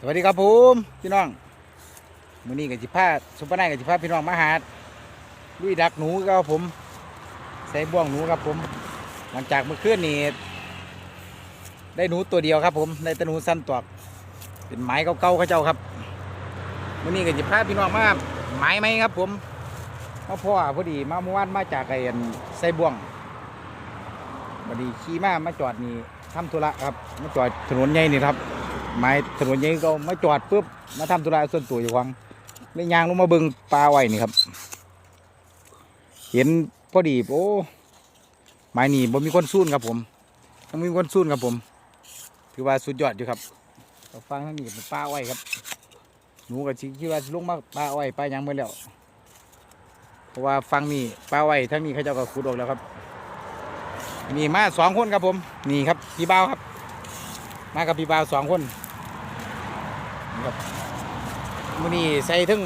สวัสดีครับผมพี่น้องมื้อนี้กับจิพาสุปนายกับจิพาพี่น้องมาหาดลุยดักหนูครับผม ใส่บ่วงหนูครับผม หลังจากเมื่อคืนนี้ได้หนูตัวเดียวครับ ผมได้แตหนูสั้นตวกเป็นไม้เก่าๆเขาเจ้าครับมื้อนี้กับจิพาพี่น้องมาไม้ไหมครับ ผมมาพ่อพอดีมาเมื่อวานมาจากไอ้อันใส่บ่วงบัดนี้ขี่มามาจอดนี่ทำธุระครับมาจอดถนนใหญ่นี่ครับ ไม้ถนนใหญ่ก็มาจอดปุ๊บมาทำธุระส่วนตัวอยู่วังเลยยางลงมาเบิงปลาไว้นี่ครับ เห็นพอดีโอ้ไม้นี่บ่มีคนสู้นครับผมต้องมีคนสู้นครับผม ถือว่าสุดยอดอยู่ครับฟังทั้งนี้เป็นปลาไว้ครับหนูกับชิคิดว่าลงมาปลาไว้ปลายังไปแล้วเพราะว่าฟังนี่ปลาไว้ทั้งนี้เขาเจ้าก็ขุดออกแล้วครับ มีมาสองคนครับผม นี่ครับพี่บ่าวครับ มากับพี่บ่าวสองคน ครับมือนี้ใส่ทั้ง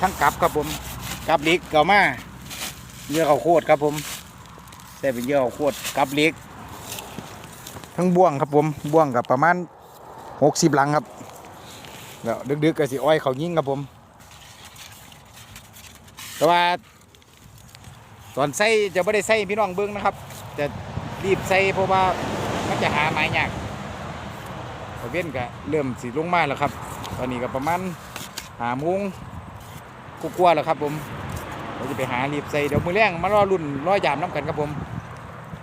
ทั้งกับครับผมกับเล็กเก่ามาเยื่อเขาโคตรครับผมใส่เป็นเยื่อเขาโคตรกับเล็กทั้งบ่วงครับผมบ่วงกับประมาณหกสิบลังครับแล้วดึกๆก็สิอ้อยเขายิงครับผม แต่ว่า ตอนใส่จะไม่ได้ใส่พี่น้องเบิ้งนะครับ จะรีบใส่เพราะว่ามันจะหาไม้ยาก เว้นก็เริ่มสีลงมาแล้วครับ ตอนนี้ก็ประมาณหามุ้งกลัวๆแล้วครับผมเราจะไปหารีบใส่เดี๋ยวมือแรงมารอรุ่นรอยามน้ำกันครับผม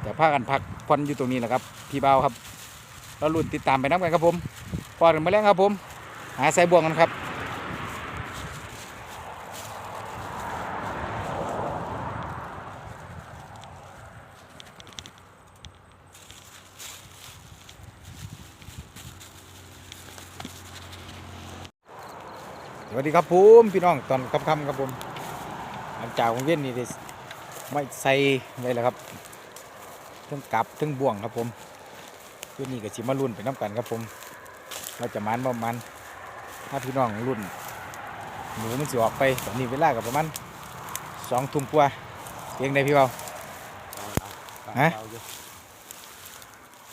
แต่พากันพักพอนอยู่ตรงนี้แหละครับ พี่เบาครับรอรุ่นติดตามไปน้ำกันครับผมพอกันมือแรงครับผม หาใส่บ่วงกันครับ วัสดีครับผมพี่น้องตอนค่ำๆครับผมหลังจากวงเวียนนี่ได้ไม่ใส่ไว้แล้วครับทั้งกลับทั้งบ่วงครับผมเพื่อนี่ก็สิมารุ่นไปน้ำกันครับผม เราจะมันประมาณถ้าพี่น้องรุ่นหนูมันสิออกไปตอนนี้เวลากับประมาณสองทุ่มกว่าเพียงใดพี่เบาฮะ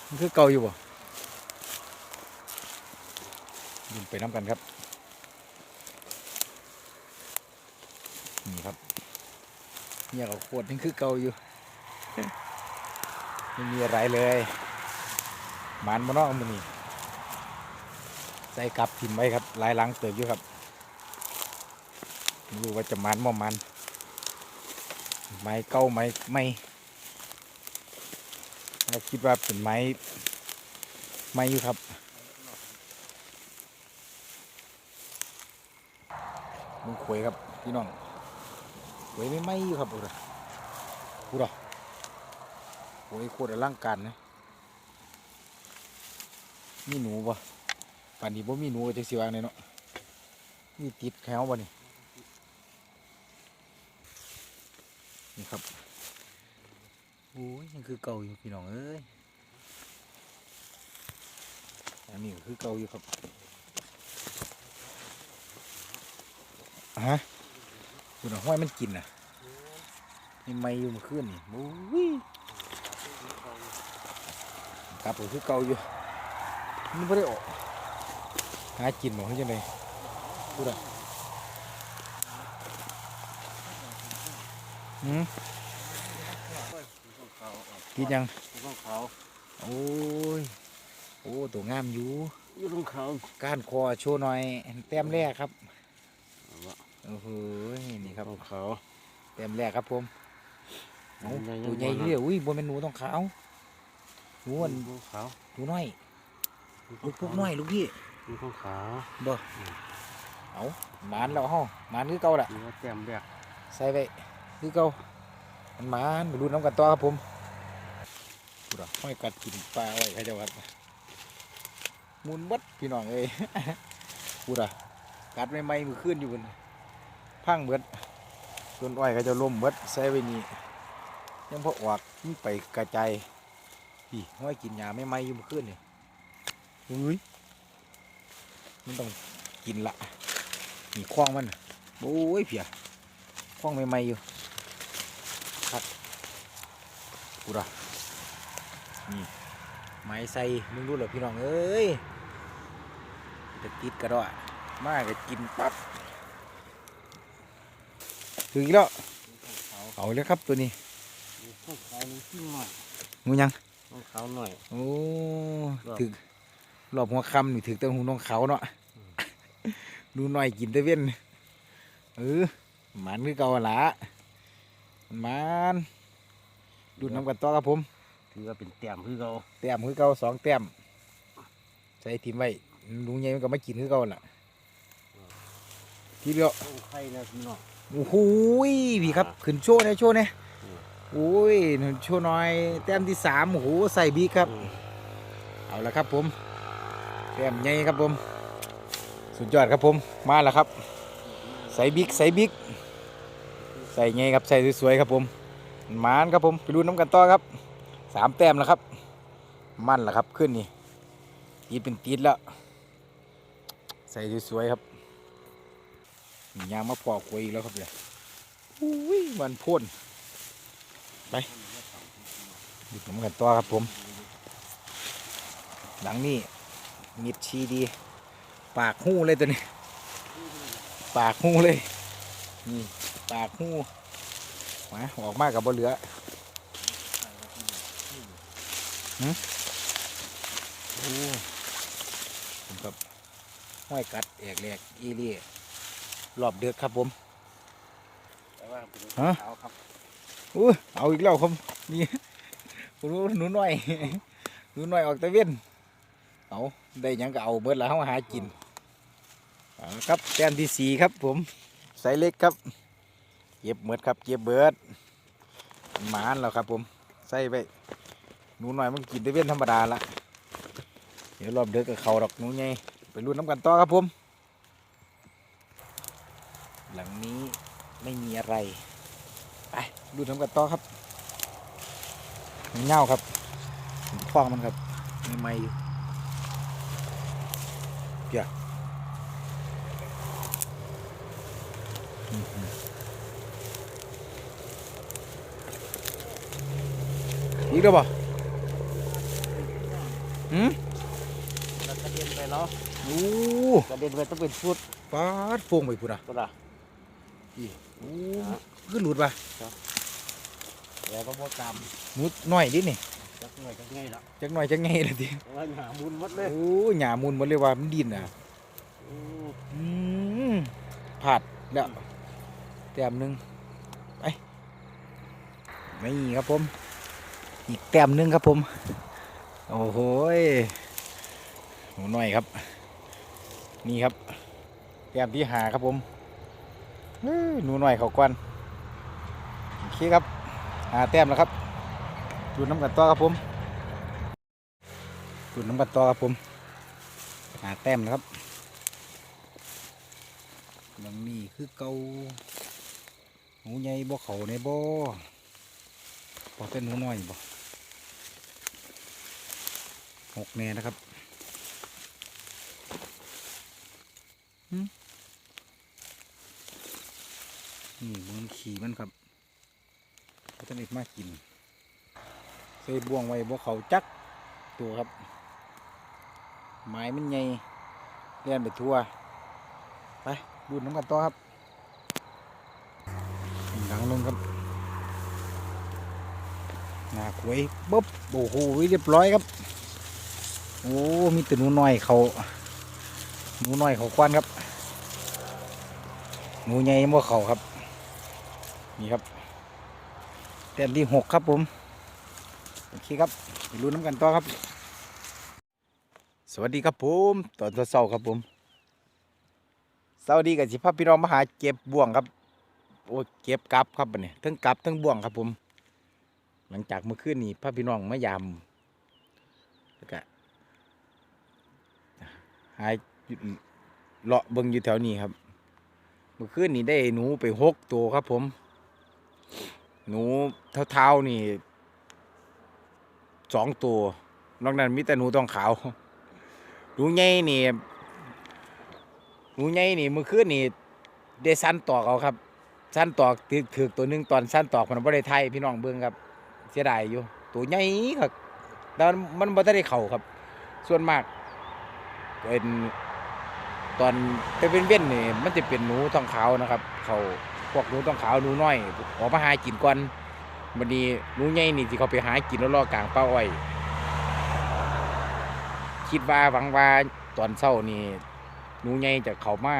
มันคือเก่าอยู่บ่รุ่นไปน้ำกันครับ นี่ครับ เนี่ยเขาขวดนี่คือเก่าอยู่ไม่มีอะไรเลยหมันมาเนอกมันนี่ใส่กลับทิมไว้ครับหลายหลังเติบอยู่ครับไม่รู้ว่าจะมันม่มันไม้เก่าไม้ไม่เราคิดว่าเป็นไม้ไม้อยู่ครับมึงขวยครับพี่น้อง หวยไม่ไหมอยู่ครับพูดอะพูดอะหวยโคตรอลังการนะมีหนูปะป่านนี้บ่มีหนูจะสิวางเลยเนาะมีติดแขวบ่นี่นี่ครับโอ้ยยังคือเก่าอยู่พี่น้องเอ้ยอันนี้คือเก่าอยู่ครับฮะ คุณเอาห้อยมันกินน่ะนี่ไม่อยู่เมื่อคืนนี่โอ้ยกลับไปคือเก่าอยู่มันไม่ได้ออกหากินหมดให้จังไดพูดอะหืมกินยังของเขาโอ้ยโอ้ตัวงามอยู่อยู่ตรงเขาก้านคอโชว์หน่อยแต้มแรกครับโอ้โห นี่ครับของเขาแต้มแรกครับผมเอาตัวใหญ่เรื่อยอุ้ยบนเป็นหนูต้องขาวหนูอันของเขาหนูน้อยลูกพวกน้อยลูกพี่มีของเขาบ่เอาหมานแล้วห้องหมานคือเก่าละมีว่าแต้มแรกใส่ไปคือเก่ามันหมานไปดูน้ำกันต่อครับผมดูดอกห้อยกัดกินปลาไว้ใครจะวัดหมุนบัดพี่น้องเอ้ยพูดอะกัดไม่ไม่มือขึ้นอยู่บน พังเบิดต้นอ้อยเขาจะล้มเบิดใส่ไว้นี่ยังพอออกมันไปกระจายพี่ห้อยกินยาไม่ไม่อยู่มือขึ้นนี่อุ้ยมันต้องกินละนี่คล้องมันน่ะโอ้ยเพียคล้องไม่ไม่อยู่ครับกูดอะนี่ไม้ใส่มึงรู้เหรอพี่น้องเอ้ยจะติดกระดอมาก็กินปั๊บ ถึงอีกแล้วเขาเอาเลยครับตัวนี้ข้าวขาวนี่ขึ้นหน่อยงูยังข้าวขาวหน่อยโอ้รอบถึกรอบหัวคำนี่ถึกแต่หูน้องเขาเนาะดูหน่อยกินแต่เว้นเออหมันคือเก่าหั่นละหมันดูดน้ำกันต่อครับผมถือว่าเป็นแต้มคือเราแต้มคือเก่าสองแต้มใส่ทิมไว้ลุงใหญ่มันก็มากินคือเก่าล่ะทีเดียวต้องไข่นะพี่น้อง โอ้โหยพี่ครับขึ้นโชว์นะโชว์นะอืมโอ้ยโชว์หน่อย แต้มที่สามโอ้โหใส่บีครับอืมเอาละครับผมแต้มใหญ่ครับผม สุดยอดครับผมมาแล้วครับ ใส่บิ๊กใส่บิ๊กใส่ใหญ่ครับใส่สวยๆครับผมหมานครับผมไปดูน้ำกันต่อครับสามแต้มแล้วครับ มั่นแล้วครับขึ้นนี่ตีดเป็นตีดแล้ว ใส่สวยๆครับ ยางมาปอกไว้อีกแล้วครับเนี่ยอุ้ยมันพ่นไปดูน้ำกันต่อครับผม หลังนี้มิดชีดี ปากหู้เลยตัวนี้ ปากหู้เลยนี่ปากหู้มาออกมากับบ่เหลือหึโอ้ผมกับห้อยกัดแอกแหลกอีเลี่ รอบเดือกครับผมแต่ว่าเป็นฮะขาวครับอู้เอาอีกแล้วครับนี่ผมรู้หนูน้อยหนูน้อยออกตะเวนเอาได้หยังก็เอาเบิดแล้วเขาหากินเอาละครับแต้มที่สี่ครับผมไซส์เล็กครับเก็บเบิดครับเก็บเบิดหมานแล้วครับ ผมใส่ไปหนูน้อยมันกินตะเวนธรรมดาละเดี๋ยวรอบเดือกกับเขาดอกหนูไงไปรุ่นน้ำกันต่อครับผม หลังนี้ไม่มีอะไร ไป ดูทำกันต่อครับเงาครับฟองมันครับ มีไม้อยู่เปียอื้อหืออีกแล้วบ่หืมแล้วกระเด็นไปแล้วโอ้กระเด็นไปต้องเป็นชุดปาดโฟงไปพุ่นอะก็ล่ะ อีโอ้ขึ้นหลุดป่ะแล้วก็บ่ตามหมุดหน่อยดินี่จักหน่อยจักไงล่ะจักหน่อยจักไงเลยทีแต่ว่าหาบุญหมดเลยโอ้หยามุนหมดเลยว่ามันดินอะอืมอืมผาดแล้วแต้มหนึ่งไปนี่ครับผม อีกแต้มหนึ่งครับผม โอ้โหยหนูหน่อยครับ นี่ครับแต้มที่หาครับผมเอ้ย หนูหน่อยเขากวนโอเคครับหาแต้มแล้วครับดูน้ำกันต่อครับผมดูน้ำกันต่อครับผมหาแต้มแล้วครับหลังนี้คือเกาหนูใหญ่บ่เขาในบ่พอเป็นหนูน้อยบ่หกแน่นะครับหึ นี่มันขี่มันครับเขาจะเด็กมากินใส่บ่วงไว้บ่เขาจักตัวครับไม้มันใหญ่เลียนไปทั่ว ไปดูน้ำกันต่อครับหลังลงครับหน้าขวยปุ๊บโอ้โหเรียบร้อยครับ โอ้มีแต่นูน้อยเขาหนูน้อยเขาควันครับหนูใหญ่บ่เขาครับ นี่ครับแต้มที่หกครับผม โอเคครับไปดูน้ำกันต่อครับ สวัสดีครับผมตอนเช้าครับผมสวัสดีกับสิภาพพี่น้องมาหาเก็บบ่วงครับโอ้เก็บกลับครับบัดนี้ทั้งกลับทั้งบ่วงครับผม หลังจากเมื่อคืนนี้พาพี่น้องมายามแล้วก็หายเลาะเบิ่งอยู่แถวนี้ครับ เมื่อคืนนี้ได้หนูไปหกตัวครับผม หนูเท้าๆนี่สองตัวนอกนั้นมีแต่หนูต้องขาวหนูใหญ่นี่หนูใหญ่นี่เมื่อคืนนี่ได้สั้นตอกเอาครับสั้นตอกถือถือตัวหนึงตอนสั้นตอกมันบ่ได้ไทยพี่น้องเบิ่งครับ เสียดายอยู่ ตัวใหญ่ครับแต่มันบ่ทันได้เข้าครับ ส่วนมากเป็นตอนไปเป็นเว้นนี่มันจะเป็นหนูทองขาวนะครับ เขา พวกหนูทองขาวหนูน้อยออกมาหากินก่อนวันนี้หนูใหญ่นี่ที่เขาไปหากินแล้วรอกลางป่าอ้อย คิดว่าหวังว่าตอนเช้านี่หนูใหญ่จะเขามา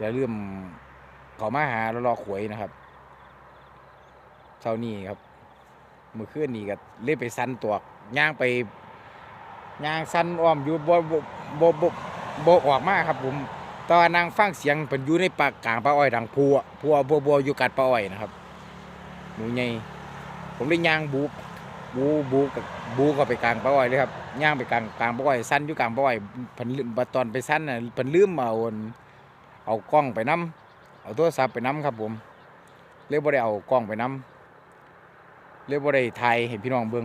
จะเริ่มเขามาหาแล้วรอขวยนะครับเช้านี้ครับเมื่อคืนนี้ก็เล่นไปสันตัวย่างไปย่างสันอ้อมอยู่บ่บ่บ่บ่บ่ออกมากครับผม แตอนนางฟังเสียงเป็นอยู่ในปากกลางปลาอ้อยดังพัวพัวบัวบัวอยู่กัดปลาอ้อยนะครับหนูใหญ่ผมได้ย่างบูบูบูกับบูก็ไปกลางปลาอ้อยเลยครับย่างไปกลางกลางปลาอ้อยสั้นอยู่กลางปลาอ้อยเพิ่นลืมตอนไปสั้นน่ะเพิ่นลืมเอาอันเอากล้องไปน้ำเอาโทรศัพท์ไปน้ำครับ ผมเลยบ่ได้เอากล้องไปน้ำเลยบ่ได้ถ่ายให้พี่น้องเบิ่ง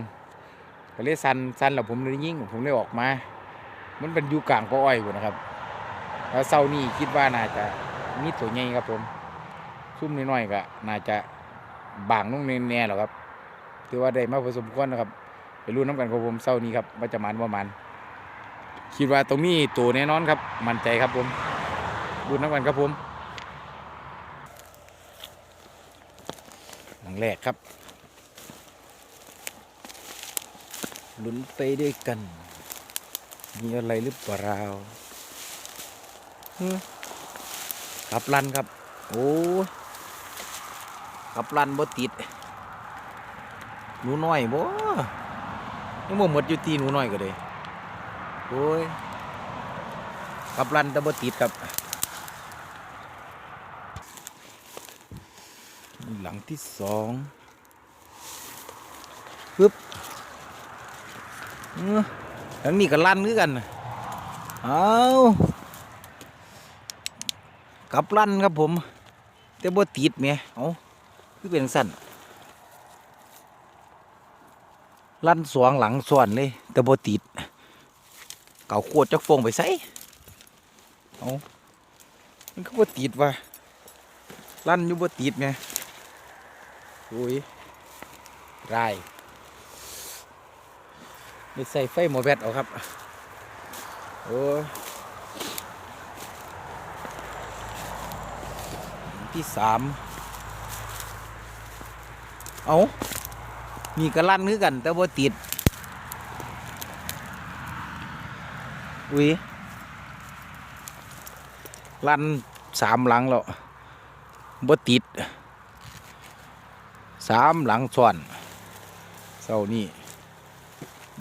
ก็เลยสั่นสั่นแล้วผมเลยยิ่งผมเลยออกมา มันเป็นอยู่กลางป่าอ้อยพุ่นะครับ แล้วเช้านี้คิดว่าน่าจะมีตัวใหญ่ครับผมซุ่มน้อยๆก็น่าจะบางลงแน่ๆหรอกครับ ถือว่าได้มาผสมควรนะครับ ไปรู้น้ำกันครับผมเช้านี้ครับว่าจะมันว่ามัน คิดว่าตรงนี้ตัวแน่นอนครับ มั่นใจครับผมดูน้ำกันครับผมหลังแรกครับลุ้นไปด้วยกัน มีอะไรหรือเปล่า ฮึกับลันครับ โอ้ยกับลันบ่ติดหนูน้อยบ่ยังบ่หมดอยู่ที่หนูน้อยก็เลยโอ้ยกับลันแต่บ่ติดครับ หลังที่สองปึ๊บเออหลังนี้ก็ลั่นคือกันน่ะเอา กลับลั่นครับผม แต่บ่ติดแหม่เอาคือเป็นสั้นลั่นสวงหลังส่วนเลย แต่บ่ติด เก่าโคตรจักฟงไปใส่เอามันก็บ่ติดว่ะลั่นอยู่บ่ติดไงอุ้ยไรนี่ใส่ไฟหมอแบตเอาครับ โอ้ ที่สามเอามีกระลั่นคือกัน แต่ว่าติด อุ้ยลั่นสามหลังแล้วบ่ติดสามหลังส่วนเสานี่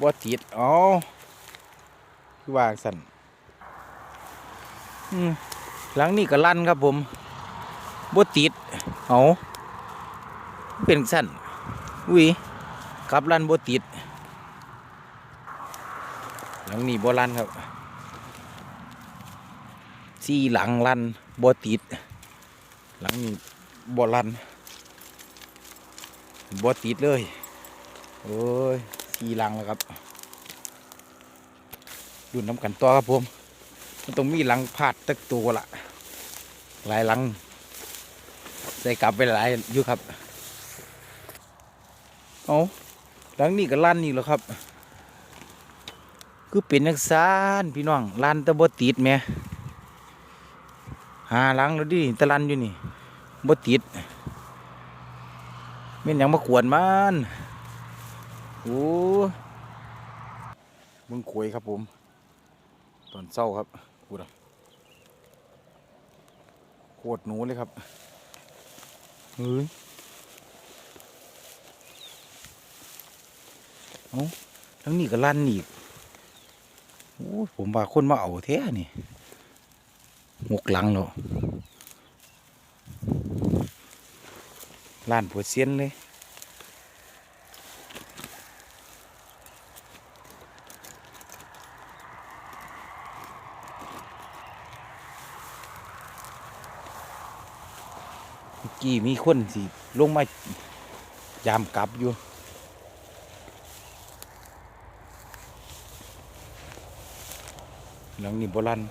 บ่ติดอ๋อคือวางสันหลังนี้ก็ลั่นครับผม บติดเอาเป็นสั้นอุ้ยกลับลันบติดหลังนี้บลันครับสี่หลังลันบติด หลังนี้บลันบติดเลยโอ้ยสีลังแล้วครับดูน้ำกันต่อครับผมมันต้องมีหลังพาดตักตัวละหลายหลัง ใส่กลับไปหลายอยู่ครับ เอาหลังนี้ก็ลั่นนี่แล้วครับ คือเป็นนักสานพี่น้องลั่นต่บ่ติดแม่หาหลังแล้วดิตะลั่นอยู่นี่บติดเม่นยังมากวนมันโอ้มึงคุยครับผม ตอนเศร้าครับพูดอะโคตรหนูเลยครับ เฮ้ยเอาทั้งนี้ก็ลั่นอีกโอ้ผมว่าคนมาเอาแท้นี่หกหลังเนาะล้านผัวเซียนเลย กี้มีคนสิลงมายามกลับอยู่หลังนี้โบราณ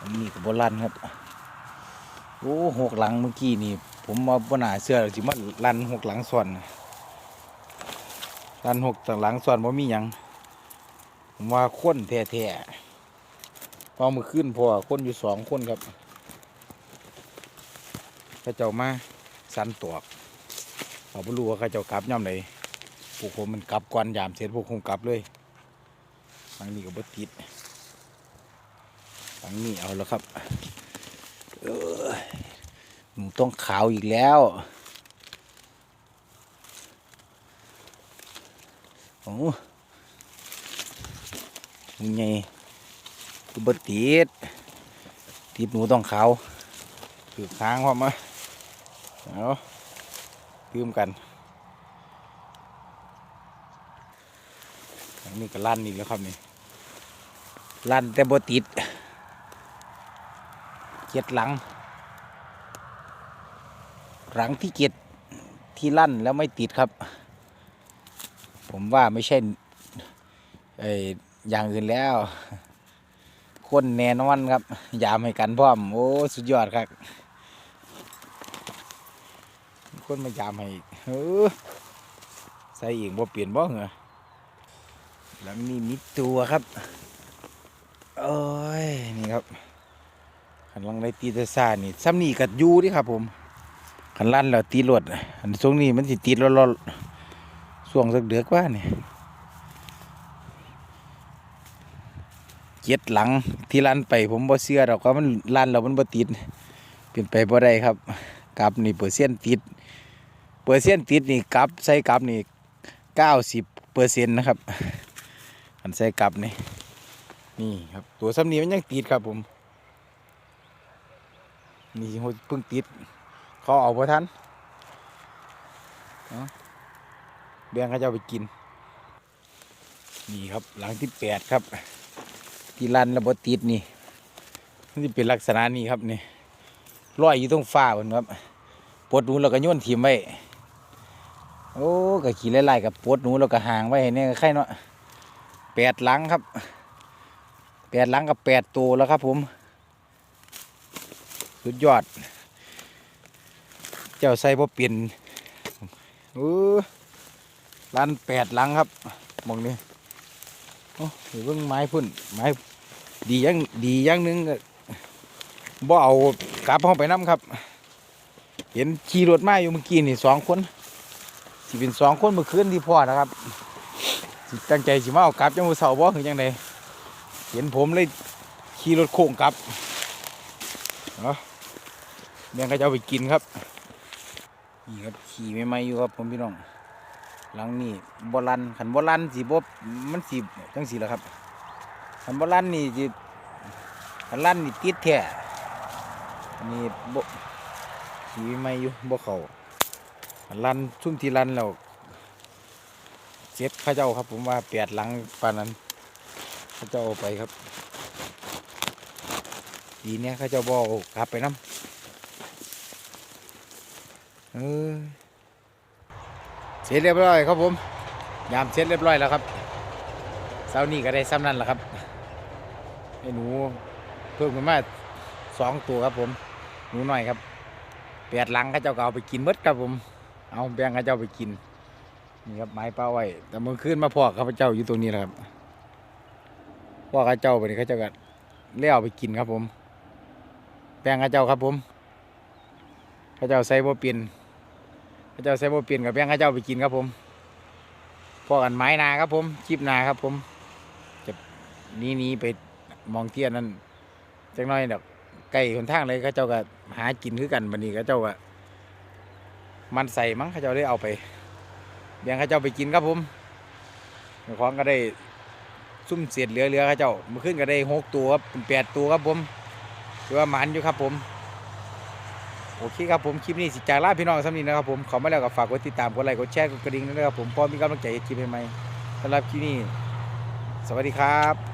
อันนี้ก็โบราณครับ โอ้หกหลังเมื่อกี้นี่ ผมมาบนหนาเสื้อจิมาลันหกหลังส่วนด้านหกต่างหลังส่วนว่ามีหยังผมว่าคนแท้ๆ พอมือขึ้นพอคนอยู่สองคนครับข้าเจ้ามาสันตวกเขาไม่รู้ว่าข้าเจ้ากลับย่ำไหนพวกผมมันกลับก่อนยามเสร็จพวกผมกลับเลยทางนี้ก็บ่ติดทางนี้เอาแล้วครับเออหนูต้องขาวอีกแล้วโอ้มึงไง กูบดติดติดหนูต้องเขาวถือค้างพร้อมมาเอาตืมกันอันนี้ก็ลั่นอีกแล้วครับนี่ลั่นแต่บติดเจ็ดหลัง หลังที่เจ็ดที่ลั่นแล้วไม่ติดครับ ผมว่าไม่ใช่ไอ้อย่างอื่นแล้ว คนแน่นอนครับ ยามให้กันพร้อม โอ้ สุดยอดครับคนมายามให้เออใส่เองบ่เปลี่ยนบ่เหรอหลังนี้มิดตัวครับโอ้ยนี่ครับขันลังได้ตีตะซ่านี่ซ้ำนี่กัดยูดิครับผมขันลั่นแล้วตีรวดอันทรงนี้มันสิตีรถๆช่วงสักเดือกว่านี่ เจ็ดหลังที่ลั่นไปผมบ่เชื่อดอกว่ามันลั่นแล้วมันบ่ติดเป็นไปบ่ได้ครับกลับนี่เปอร์เซ็นต์ติด เปอร์เซ็นต์ติดนี่กลับใส่กลับนี่เก้าสิบเปอร์เซ็นต์นะครับอันใส่กลับนี่นี่ครับ ตัวซ้ำนี้มันยังติดครับผมนี่เพิ่งติดเขาเอาพอทันแบ่งเขาจะไปกิน นี่ครับหลังที่แปดครับ ที่ลันระบบติดนี่มันจะเป็นลักษณะนี้ครับนี่ลอยอยู่ตรงฟ้าบนครับปลดหนูแล้วก็โยนถิ่มไว้โอ้ก็ขี่ไล่ๆกับปลดหนูแล้วก็ห่างไว้เนี่ยใครเนาะแปดหลังครับแปดหลังกับแปดตัวแล้วครับ ผมสุดยอด เจ้าใส่บ่เปลี่ยนเออร้านแปดหลังครับมองนี้ โอ้ยเพิ่งไม้พุ่นไม้ดียังดียังนึงก็บ่เอากลับเข้าไปน้ำครับ เห็นขี่รถมาอยู่เมื่อกี้นี่สองคนสิเป็นสองคนเมื่อคืนที่พ่อนะครับสิตั้งใจสิมาเอากลับจังมือเสาร์บ่คือจังไดเห็นผมเลยขี่รถโค้งกลับเนาะแม่งก็จะเอาไปกินครับนี่ครับขี่ไม่ไม่อยู่ครับผมพี่น้อง หลังนี่บอลันขันบอลันสีบบมันสีจังสีแล้วครับขันบอลันนี่สิขันลันนี่ติดแท้อันนี่บสีไม่อยู่บ่เขาขันลันซุ่มทีลันแล้วเจ็ดเข้าเจ้าครับผมว่าแปดหลังปานนั้นเข้าเจ้าเอาไปครับดีเนี้ยเข้าเจ้าบอากลับไปน้ำเออ เสร็จเรียบร้อยครับผมยามเสร็จเรียบร้อยแล้วครับเช้านี้ก็ได้ซ้ำนั่นแหละครับไอ้หนูเพิ่มขึ้นมาสองตัวครับผม หนูหน่อยครับแปดหลังเข้าเจ้าก็เอาไปกินหมดครับผม เอาแบ่งเข้าเจ้าไปกินนี่ครับไม้เป้าไว้แต่เมื่อคืนมาพ่อข้าพเจ้าอยู่ตรงนี้แหละครับพ่อข้าเจ้าไปนี่ข้าเจ้าก็เลี้ยวไปกินครับผมแบ่งข้าเจ้าครับผมข้าเจ้าใส่บ่เปลี่ยน พระเจ้าใส่โบเปลี่ยนกับแบงข้าเจ้าไปกินครับผมพอกันไม้นาครับผมคลิปนาครับผมจะนี้นี้ไปมองเทียนนั่นจังน้อยดอกไก่คนทางเลยข้าเจ้าก็หากินคือกันบันนี้ข้าเจ้าก็มันใส่มั้งข้าเจ้าได้เอาไปแบงค์ข้าเจ้าไปกินครับผมของก็ได้ซุ่มเสียดเหลือๆข้าเจ้าเมื่อคืนก็ได้หกตัวครับเป็นแปดตัวครับผมถือว่าหมันอยู่ครับผม โอเคครับผมคลิปนี้สิจากลาพี่น้องสำนีนะครับผมขอมาแล้วก็ฝากกดติดตามกดไลค์กดแชร์กดกระดิ่งด้วยนะครับผมพร้อมมีกำลังใจให้คลิปใหม่ๆสำหรับคลิปนี้ สวัสดีครับ